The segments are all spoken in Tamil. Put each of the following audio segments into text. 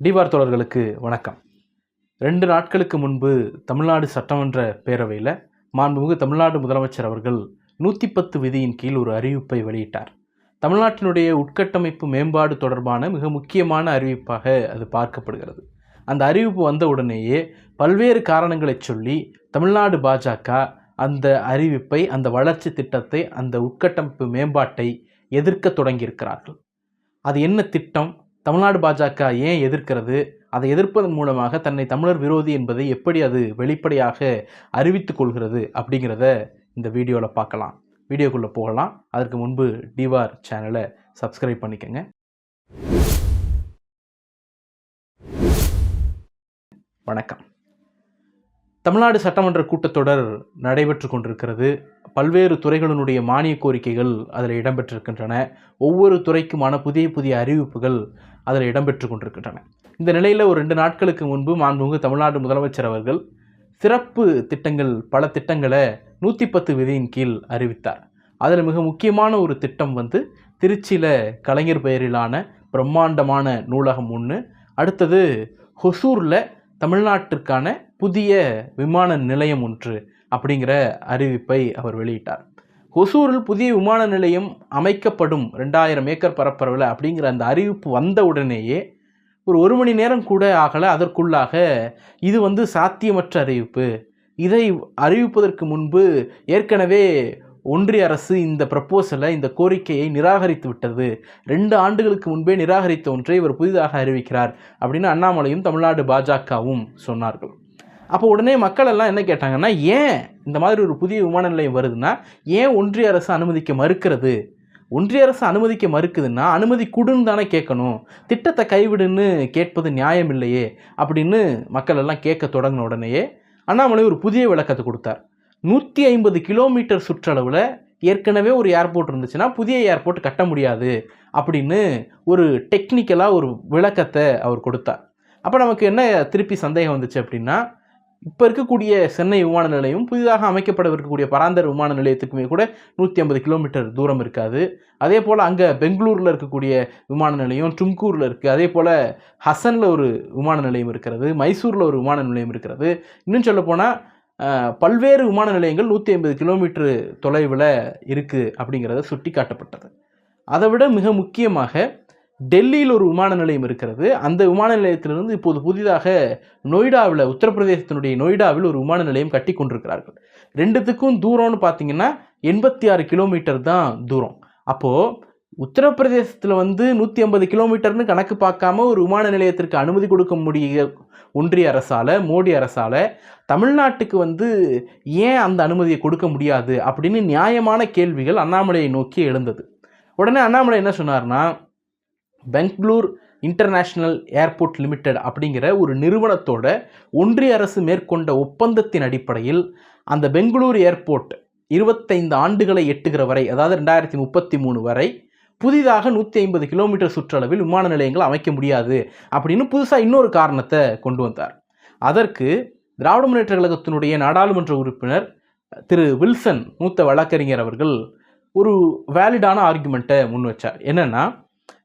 டிவார் தோழர்களுக்கு வணக்கம். ரெண்டு நாட்களுக்கு முன்பு தமிழ்நாடு சட்டமன்ற பேரவையில் மாண்புமிகு தமிழ்நாடு முதலமைச்சர் அவர்கள் நூற்றி பத்து விதியின் கீழ் ஒரு அறிவிப்பை வெளியிட்டார். தமிழ்நாட்டினுடைய உட்கட்டமைப்பு மேம்பாடு தொடர்பான மிக முக்கியமான அறிவிப்பாக அது பார்க்கப்படுகிறது. அந்த அறிவிப்பு வந்தவுடனேயே பல்வேறு காரணங்களைச் சொல்லி தமிழ்நாடு பாஜக அந்த அறிவிப்பை அந்த வளர்ச்சி திட்டத்தை அந்த உட்கட்டமைப்பு மேம்பாட்டை எதிர்க்க தொடங்கியிருக்கிறார்கள். அது என்ன திட்டம்? தமிழ்நாடு பாஜக ஏன் எதிர்க்கிறது? அதை எதிர்ப்பதன் மூலமாக தன்னை தமிழர் விரோதி என்பதை எப்படி அது வெளிப்படையாக அறிவித்து கொள்கிறது அப்படிங்கிறத இந்த வீடியோவில் பார்க்கலாம். வீடியோக்குள்ளே போகலாம். அதற்கு முன்பு டிவார் சேனலை சப்ஸ்கிரைப் பண்ணிக்கோங்க. வணக்கம். தமிழ்நாடு சட்டமன்ற கூட்டத்தொடர் நடைபெற்று கொண்டிருக்கிறது. பல்வேறு துறைகளினுடைய மானிய கோரிக்கைகள் அதில் இடம்பெற்றிருக்கின்றன. ஒவ்வொரு துறைக்குமான புதிய புதிய அறிவிப்புகள் அதில் இடம்பெற்று கொண்டிருக்கின்றன. இந்த நிலையில் ஒரு ரெண்டு நாட்களுக்கு முன்பு மாண்புமிகு தமிழ்நாடு முதலமைச்சர் அவர்கள் சிறப்பு திட்டங்கள் பல திட்டங்களை நூற்றி பத்து விதியின் கீழ் அறிவித்தார். அதில் மிக முக்கியமான ஒரு திட்டம் வந்து திருச்சியில் கலைஞர் பெயரிலான பிரம்மாண்டமான நூலகம் ஒன்று அடுத்தது ஹொசூரில் தமிழ்நாட்டிற்கான புதிய விமான நிலையம் ஒன்று அப்படிங்கிற அறிவிப்பை அவர் வெளியிட்டார். ஒசூரில் புதிய விமான நிலையம் அமைக்கப்படும் ரெண்டாயிரம் ஏக்கர் பரப்பரவில் அப்படிங்கிற அந்த அறிவிப்பு வந்த உடனேயே ஒரு ஒரு மணி நேரம் கூட ஆகலை. அதற்குள்ளாக இது வந்து சாத்தியமற்ற அறிவிப்பு. இதை அறிவிப்பதற்கு முன்பு ஏற்கனவே ஒன்றிய அரசு இந்த ப்ரப்போசலை இந்த கோரிக்கையை நிராகரித்து விட்டது. ரெண்டு ஆண்டுகளுக்கு முன்பே நிராகரித்த ஒன்றை இவர் புதிதாக அறிவிக்கிறார் அப்படின்னு அண்ணாமலையும் தமிழ்நாடு பாஜகவும் சொன்னார்கள். அப்போ உடனே மக்கள் எல்லாம் என்ன கேட்டாங்கன்னா ஏன் இந்த மாதிரி ஒரு புதிய விமான நிலையம் வருதுன்னா ஏன் ஒன்றிய அரசு அனுமதிக்க மறுக்கிறது? ஒன்றிய அரசு அனுமதிக்க மறுக்குதுன்னா அனுமதி கொடுன்னு தானே கேட்கணும். திட்டத்தை கைவிடுன்னு கேட்பது நியாயம் இல்லையே அப்படின்னு மக்கள் எல்லாம் கேட்க தொடங்கின உடனேயே அண்ணாமலை ஒரு புதிய விளக்கத்தை கொடுத்தார். நூற்றி ஐம்பது கிலோமீட்டர் சுற்றளவில் ஏற்கனவே ஒரு ஏர்போர்ட் இருந்துச்சுன்னா புதிய ஏர்போர்ட் கட்ட முடியாது அப்படின்னு ஒரு டெக்னிக்கலாக ஒரு விளக்கத்தை அவர் கொடுத்தார். அப்போ நமக்கு என்ன திருப்பி சந்தேகம் வந்துச்சு அப்படின்னா இப்போ இருக்கக்கூடிய சென்னை விமான நிலையம் புதிதாக அமைக்கப்படவிருக்கக்கூடிய பராந்தர் விமான நிலையத்துக்குமே கூட நூற்றி ஐம்பது கிலோமீட்டர் தூரம் இருக்காது. அதே போல் அங்கே பெங்களூரில் இருக்கக்கூடிய விமான நிலையம் டும்கூரில் இருக்குது அதே போல் ஹசனில் ஒரு விமான நிலையம் இருக்கிறது மைசூரில் ஒரு விமான நிலையம் இருக்கிறது. இன்னும் சொல்லப்போனால் பல்வேறு விமான நிலையங்கள் நூற்றி ஐம்பது கிலோமீட்டர் தொலைவில் இருக்குது அப்படிங்கிறத சுட்டி காட்டப்பட்டது அதை விட மிக முக்கியமாக டெல்லியில் ஒரு விமான நிலையம் இருக்கிறது. அந்த விமான நிலையத்திலிருந்து இப்போது புதிதாக நொய்டாவில் உத்தரப்பிரதேசத்தினுடைய நொய்டாவில் ஒரு விமான நிலையம் கட்டி கொண்டிருக்கிறார்கள். ரெண்டுத்துக்கும் தூரம்னு பார்த்தீங்கன்னா எண்பத்தி ஆறு கிலோமீட்டர் தான் தூரம். அப்போது உத்தரப்பிரதேசத்தில் வந்து நூற்றி ஐம்பது கிலோமீட்டர்னு கணக்கு பார்க்காம ஒரு விமான நிலையத்திற்கு அனுமதி கொடுக்க முடிய ஒன்றிய அரசால் மோடி அரசால் தமிழ்நாட்டுக்கு வந்து ஏன் அந்த அனுமதியை கொடுக்க முடியாது அப்படின்னு நியாயமான கேள்விகள் அண்ணாமலையை நோக்கி எழுந்தது. உடனே அண்ணாமலை என்ன சொன்னார்னா பெங்களூர் இன்டர்நேஷ்னல் ஏர்போர்ட் லிமிடெட் அப்படிங்கிற ஒரு நிறுவனத்தோட ஒன்றிய அரசு மேற்கொண்ட ஒப்பந்தத்தின் அடிப்படையில் அந்த பெங்களூர் ஏர்போர்ட் இருபத்தைந்து ஆண்டுகளை எட்டுகிற வரை அதாவது ரெண்டாயிரத்தி முப்பத்தி மூணு வரை புதிதாக நூற்றி ஐம்பது கிலோமீட்டர் சுற்றளவில் விமான நிலையங்கள் அமைக்க முடியாது அப்படின்னு புதுசாக இன்னொரு காரணத்தை கொண்டு வந்தார். அதற்கு திராவிட முன்னேற்ற கழகத்தினுடைய நாடாளுமன்ற உறுப்பினர் திரு வில்சன் மூத்த வழக்கறிஞர் அவர்கள் ஒரு வேலிடான ஆர்குமெண்ட்டை முன் வச்சார். என்னென்னா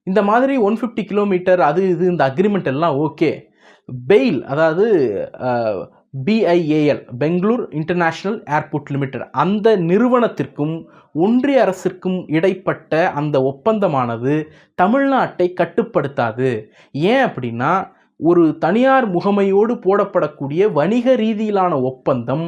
இந்த மாதிரி ஒன் ஃபிஃப்டி கிலோமீட்டர் அது இது இந்த அக்ரிமெண்ட் எல்லாம் ஓகே பெயில் அதாவது BIAL Bangalore international airport limited. அந்த நிறுவனத்திற்கும் ஒன்றிய அரசிற்கும் இடைப்பட்ட அந்த ஒப்பந்தமானது தமிழ்நாட்டை கட்டுப்படுத்தாது. ஏன் அப்படின்னா ஒரு தனியார் முகமையோடு போடப்படக்கூடிய வணிக ரீதியிலான ஒப்பந்தம்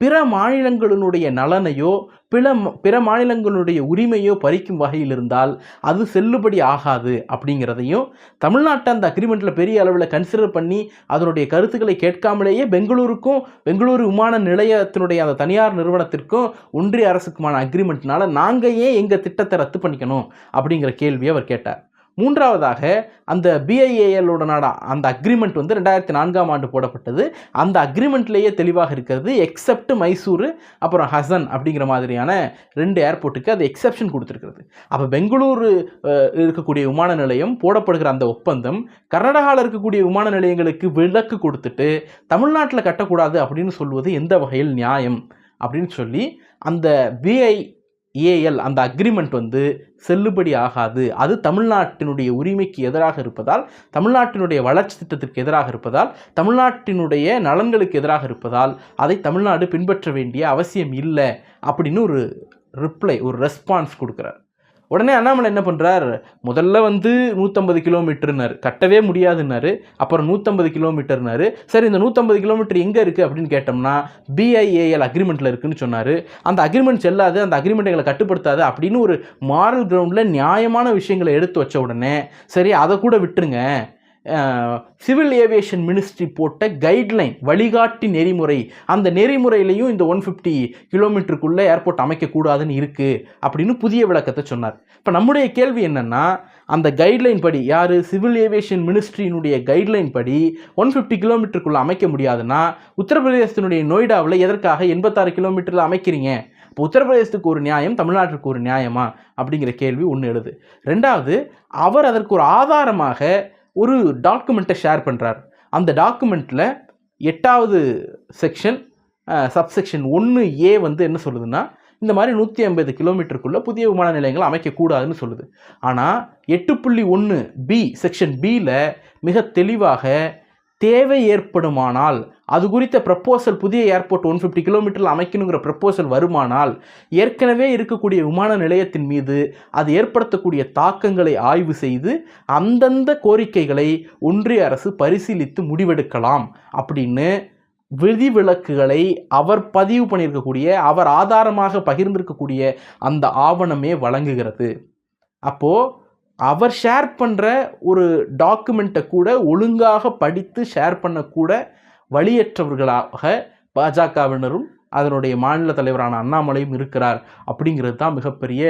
பிற மாநிலங்களினுடைய நலனையோ பிற பிற மாநிலங்களுடைய உரிமையோ பறிக்கும் வகையில் இருந்தால் அது செல்லுபடி ஆகாது அப்படிங்கிறதையும் தமிழ்நாட்டை அந்த அக்ரிமெண்ட்டில் பெரிய அளவில் கன்சிடர் பண்ணி அதனுடைய கருத்துக்களை கேட்காமலேயே பெங்களூருக்கும் பெங்களூரு விமான நிலையத்தினுடைய அந்த தனியார் நிறுவனத்திற்கும் ஒன்றிய அரசுக்குமான அக்ரிமெண்ட்னால நாங்கள் ஏன் எங்கள் திட்டத்தை ரத்து பண்ணிக்கணும் அப்படிங்கிற கேள்வியை அவர் கேட்டார். மூன்றாவதாக அந்த பிஐஏஎல்லோடனான அந்த அக்ரிமெண்ட் வந்து ரெண்டாயிரத்தி நான்காம் ஆண்டு போடப்பட்டது. அந்த அக்ரிமெண்ட்லேயே தெளிவாக இருக்கிறது எக்ஸப்ட் மைசூர் அப்புறம் ஹசன் அப்படிங்கிற மாதிரியான ரெண்டு ஏர்போர்ட்டுக்கு அது எக்ஸப்ஷன் கொடுத்துருக்கிறது. அப்போ பெங்களூரு இருக்கக்கூடிய விமான நிலையம் போடப்படுகிற அந்த ஒப்பந்தம் கர்நாடகாவில் இருக்கக்கூடிய விமான நிலையங்களுக்கு விலக்கு கொடுத்துட்டு தமிழ்நாட்டில் கட்டக்கூடாது அப்படின்னு சொல்வது எந்த வகையில் நியாயம்? அப்படின்னு சொல்லி அந்த பிஐ ஏஎல் அந்த அக்ரிமெண்ட் வந்து செல்லுபடி ஆகாது. அது தமிழ்நாட்டினுடைய உரிமைக்கு எதிராக இருப்பதால் தமிழ்நாட்டினுடைய வளர்ச்சி திட்டத்திற்கு எதிராக இருப்பதால் தமிழ்நாட்டினுடைய நலன்களுக்கு எதிராக இருப்பதால் அதை தமிழ்நாடு பின்பற்ற வேண்டிய அவசியம் இல்லை அப்படின்னு ஒரு ரிப்ளை ஒரு ரெஸ்பான்ஸ் கொடுக்குறார். உடனே அண்ணாமலை என்ன பண்ணுறார் முதல்ல வந்து நூற்றம்பது கிலோமீட்டர்னாரு. கட்டவே முடியாதுன்னாரு. அப்புறம் நூற்றம்பது கிலோமீட்டர்னாரு. சரி இந்த நூற்றம்பது கிலோமீட்டர் எங்கே இருக்குது அப்படின்னு கேட்டோம்னா பிஐஏஎல் அக்ரிமெண்ட்டில் இருக்குன்னு சொன்னார். அந்த அக்ரிமெண்ட் செல்லாது அந்த அக்ரிமெண்ட் எங்களை கட்டுப்படுத்தாது அப்படின்னு ஒரு மாரல் கிரவுண்டில் நியாயமான விஷயங்களை எடுத்து வச்ச உடனே சரி அதை கூட விட்டுருங்க. சிவில் ஏவியேஷன் மினிஸ்ட்ரி போட்ட கைட்லைன் வழிகாட்டி நெறிமுறை. அந்த நெறிமுறையிலையும் இந்த ஒன் ஃபிஃப்டி கிலோமீட்டருக்குள்ளே ஏர்போர்ட் அமைக்கக்கூடாதுன்னு இருக்குது அப்படின்னு புதிய விளக்கத்தை சொன்னார். இப்போ நம்முடைய கேள்வி என்னென்னா அந்த கைட்லைன் படி யார்? சிவில் ஏவியேஷன் மினிஸ்ட்ரியினுடைய கைட்லைன் படி ஒன் ஃபிஃப்டி கிலோமீட்டருக்குள்ளே அமைக்க முடியாதுன்னா உத்தரப்பிரதேசத்தினுடைய நொய்டாவில் எதற்காக எண்பத்தாறு கிலோமீட்டரில் அமைக்கிறீங்க? இப்போ உத்தரப்பிரதேசத்துக்கு ஒரு நியாயம் தமிழ்நாட்டிற்கு ஒரு நியாயமா? அப்படிங்கிற கேள்வி ஒன்று எழுது. ரெண்டாவது அவர் அதற்கு ஒரு ஆதாரமாக ஒரு டாக்குமெண்ட்டை ஷேர் பண்ணுறார் அந்த டாக்குமெண்ட்டில் எட்டாவது செக்ஷன் சப்செக்ஷன் ஒன்று ஏ வந்து என்ன சொல்லுதுன்னா இந்த மாதிரி நூற்றி ஐம்பது கிலோமீட்டருக்குள்ளே புதிய விமான நிலையங்கள் அமைக்கக்கூடாதுன்னு சொல்லுது. ஆனால் எட்டு புள்ளி ஒன்று பி செக்ஷன் பியில் மிக தெளிவாக தேவை ஏற்படுமானால் அது குறித்த ப்ரப்போசல் புதிய ஏர்போர்ட் ஒன் ஃபிஃப்டி கிலோமீட்டரில் அமைக்கணுங்கிற ப்ரப்போசல் வருமானால் ஏற்கனவே இருக்கக்கூடிய விமான நிலையத்தின் மீது அது ஏற்படுத்தக்கூடிய தாக்கங்களை ஆய்வு செய்து அந்தந்த கோரிக்கைகளை ஒன்றிய அரசு பரிசீலித்து முடிவெடுக்கலாம் அப்படின்னு விதிவிலக்குகளை அவர் பதிவு பண்ணியிருக்கக்கூடிய அவர் ஆதாரமாக பகிர்ந்திருக்கக்கூடிய அந்த ஆவணமே வழங்குகிறது. அப்போது அவர் ஷேர் பண்ணுற ஒரு டாக்குமெண்ட்டை கூட ஒழுங்காக படித்து ஷேர் பண்ணக்கூட வழியற்றவர்களாக பாஜகவினரும் அதனுடைய மாநில தலைவரான அண்ணாமலையும் இருக்கிறார் அப்படிங்கிறது தான் மிகப்பெரிய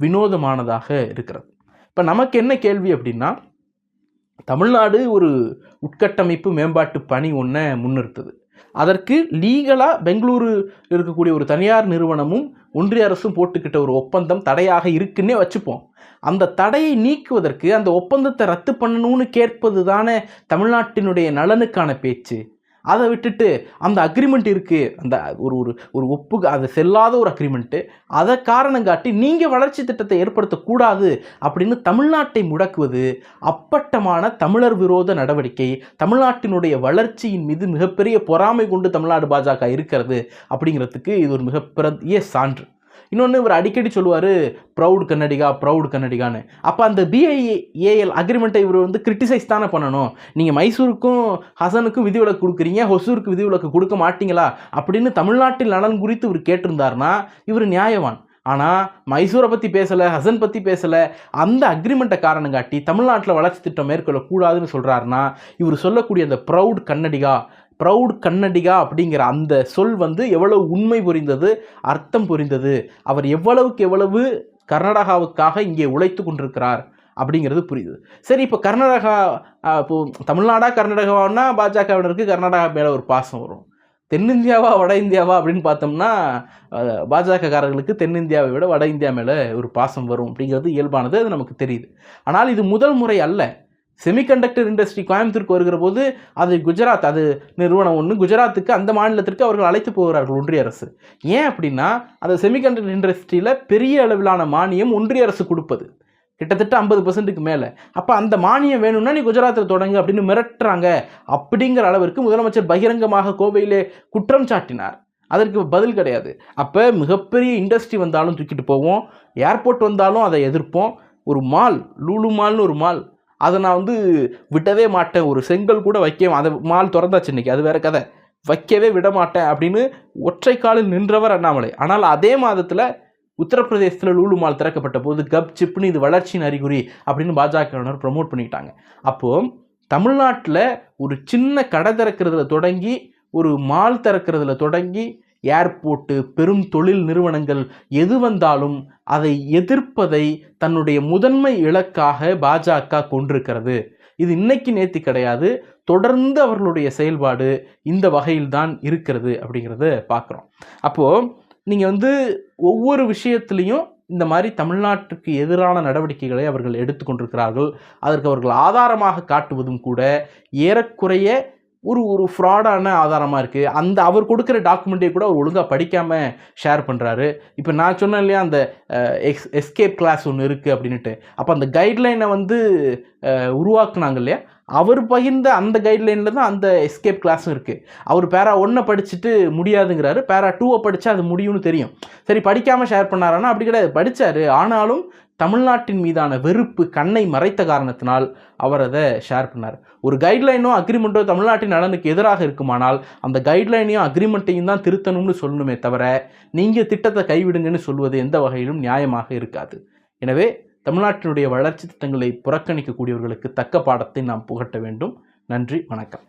வினோதமானதாக இருக்கிறது. இப்போ நமக்கு என்ன கேள்வி அப்படின்னா தமிழ்நாடு ஒரு உட்கட்டமைப்பு மேம்பாட்டு பணி ஒன்றை முன்னிறுத்துது. அதற்கு லீகலாக பெங்களூரு இருக்கக்கூடிய ஒரு தனியார் நிறுவனமும் ஒன்றிய அரசும் போட்டுக்கிட்ட ஒரு ஒப்பந்தம் தடையாக இருக்குன்னே வச்சுப்போம். அந்த தடையை நீக்குவதற்கு அந்த ஒப்பந்தத்தை ரத்து பண்ணணும்னு கேட்பது தானே தமிழ்நாட்டினுடைய நலனுக்கான பேச்சு? அதை விட்டுட்டு அந்த அக்ரிமெண்ட் இருக்குது அந்த ஒரு ஒரு ஒரு ஒப்பு அது செல்லாத ஒரு அக்ரிமெண்ட்டு அதை காரணம் காட்டி நீங்கள் வளர்ச்சி திட்டத்தை ஏற்படுத்தக்கூடாது அப்படின்னு தமிழ்நாட்டை முடக்குவது அப்பட்டமான தமிழர் விரோத நடவடிக்கை. தமிழ்நாட்டினுடைய வளர்ச்சியின் மீது மிகப்பெரிய பொறாமை கொண்டு தமிழ்நாடு பாஜக இருக்கிறது அப்படிங்கிறதுக்கு இது ஒரு மிகப்பெரிய சான்று. இன்னொன்று இவர் அடிக்கடி சொல்லுவார் ப்ரௌட் கன்னடிகா ப்ரௌட் கன்னடிகான்னு அப்போ அந்த பிஐஏஎல் அக்ரிமெண்ட்டை இவர் வந்து கிரிட்டிசைஸ் தானே பண்ணணும். நீங்கள் மைசூருக்கும் ஹசனுக்கும் விதிவிலக்கு கொடுக்குறீங்க ஹொசூருக்கு விதிவிலக்கு கொடுக்க மாட்டீங்களா? அப்படின்னு தமிழ்நாட்டில் நலன் குறித்து இவர் கேட்டிருந்தார்னா இவர் நியாயவான். ஆனால் மைசூரை பற்றி பேசலை ஹசன் பற்றி பேசலை அந்த அக்ரிமெண்ட்டை காரணம் காட்டி தமிழ்நாட்டில் வளர்ச்சி திட்டம் மேற்கொள்ளக்கூடாதுன்னு சொல்கிறாருன்னா இவர் சொல்லக்கூடிய அந்த ப்ரௌட் கன்னடிகா ப்ரௌட் கன்னடிகா அப்படிங்கிற அந்த சொல் வந்து எவ்வளவு உண்மை புரிந்தது அர்த்தம் புரிந்தது அவர் எவ்வளவுக்கு எவ்வளவு கர்நாடகாவுக்காக இங்கே உழைத்து கொண்டிருக்கிறார் அப்படிங்கிறது புரியுது. சரி இப்போ கர்நாடகா இப்போ தமிழ்நாடா கர்நாடகாவானா பாஜகவினருக்கு கர்நாடகா மேலே ஒரு பாசம் வரும். தென்னிந்தியாவா வட இந்தியாவா அப்படின்னு பார்த்தோம்னா பாஜகக்காரர்களுக்கு தென்னிந்தியாவை விட வட இந்தியா மேலே ஒரு பாசம் வரும் அப்படிங்கிறது இயல்பானது அது நமக்கு தெரியுது. ஆனால் இது முதல் முறை அல்ல. செமிகண்டக்டர் இண்டஸ்ட்ரி கோயம்புத்தூருக்கு வருகிற போது அது குஜராத் அது நிறுவனம் ஒன்று குஜராத்துக்கு அந்த மாநிலத்திற்கு அவர்கள் அழைத்து போகிறார்கள் ஒன்றிய அரசு. ஏன் அப்படின்னா அந்த செமிகண்டக்டர் இண்டஸ்ட்ரியில் பெரிய அளவிலான மானியம் ஒன்றிய அரசு கொடுப்பது. கிட்டத்தட்ட ஐம்பது பர்சன்ட்டுக்கு மேலே. அப்போ அந்த மானியம் வேணும்னா நீ குஜராத்தில் தொடங்கு அப்படின்னு மிரட்டுறாங்க. அப்படிங்கிற அளவிற்கு முதலமைச்சர் பகிரங்கமாக கோவையிலே குற்றம் சாட்டினார். அதற்கு பதில் கிடையாது. அப்போ மிகப்பெரிய இண்டஸ்ட்ரி வந்தாலும் தூக்கிட்டு போவோம். ஏர்போர்ட் வந்தாலும் அதை எதிர்ப்போம். ஒரு மால் லூலு மால்னு ஒரு மால் அதை நான் வந்து விடவே மாட்டேன். ஒரு செங்கல் கூட வைக்க அதை மால் திறந்தாச்சு இன்னைக்கு அது வேற கதை. வைக்கவே விட மாட்டேன் அப்படின்னு ஒற்றை காலில் நின்றவர் அண்ணாமலை. ஆனால் அதே மாதத்தில் உத்தரப்பிரதேசத்தில் லூலு மால் திறக்கப்பட்ட போது கப் சிப்னு இது வளர்ச்சியின் அறிகுறி அப்படின்னு பாஜகவினர் ப்ரமோட் பண்ணிட்டாங்க அப்போது தமிழ்நாட்டில் ஒரு சின்ன கடை திறக்கிறதுல தொடங்கி ஒரு மால் திறக்கிறதுல தொடங்கி ஏர்போர்ட்டு பெரும் தொழில் நிறுவனங்கள் எது வந்தாலும் அதை எதிர்ப்பதை தன்னுடைய முதன்மை இலக்காக பாஜக கொண்டிருக்கிறது. இது இன்னைக்கு நேத்தி கிடையாது. தொடர்ந்து அவர்களுடைய செயல்பாடு இந்த வகையில்தான் இருக்கிறது அப்படிங்கிறத பார்க்குறோம் அப்போது நீங்கள் வந்து ஒவ்வொரு விஷயத்துலேயும் இந்த மாதிரி தமிழ்நாட்டுக்கு எதிரான நடவடிக்கைகளை அவர்கள் எடுத்துக்கொண்டிருக்கிறார்கள். அதற்கு அவர்கள் ஆதாரமாக காட்டுவதும் கூட ஏறக்குறைய ஒரு ஒரு ஃப்ராடான ஆதாரமாக இருக்குது அந்த அவர் கொடுக்குற டாக்குமெண்ட்டை கூட அவர் ஒழுங்காக படிக்காமல் ஷேர் பண்ணுறாரு இப்போ நான் சொன்னேன் இல்லையா அந்த எக்ஸ் எஸ்கேப் கிளாஸ் ஒன்று இருக்குது அப்படின்ட்டு அப்போ அந்த கைட்லைனை வந்து உருவாக்குனாங்க இல்லையா அவர் பகிர்ந்த அந்த கைட்லைனில் தான் அந்த எஸ்கேப் கிளாஸும் இருக்குது அவர் பேரா ஒன்றை படிச்சுட்டு முடியாதுங்கிறாரு. பேரா டூவை படித்தா அது முடியும்னு தெரியும். சரி படிக்காமல் ஷேர் பண்ணாரானா அப்படி கிடையாது. படித்தார் ஆனாலும் தமிழ்நாட்டின் மீதான வெறுப்பு கண்ணை மறைத்த காரணத்தினால் அவர் அதை ஷேர் பண்ணார். ஒரு கைட்லைனோ அக்ரிமெண்ட்டோ தமிழ்நாட்டின் நலனுக்கு எதிராக இருக்குமானால் அந்த கைட்லைனையும் அக்ரிமெண்ட்டையும் தான் திருத்தணும்னு சொல்லணுமே தவிர நீங்கள் திட்டத்தை கைவிடுங்கன்னு சொல்வது எந்த வகையிலும் நியாயமாக இருக்காது. எனவே தமிழ்நாட்டினுடைய வளர்ச்சி திட்டங்களை புறக்கணிக்கக்கூடியவர்களுக்கு தக்க பாடத்தை நாம் புகட்ட வேண்டும். நன்றி வணக்கம்.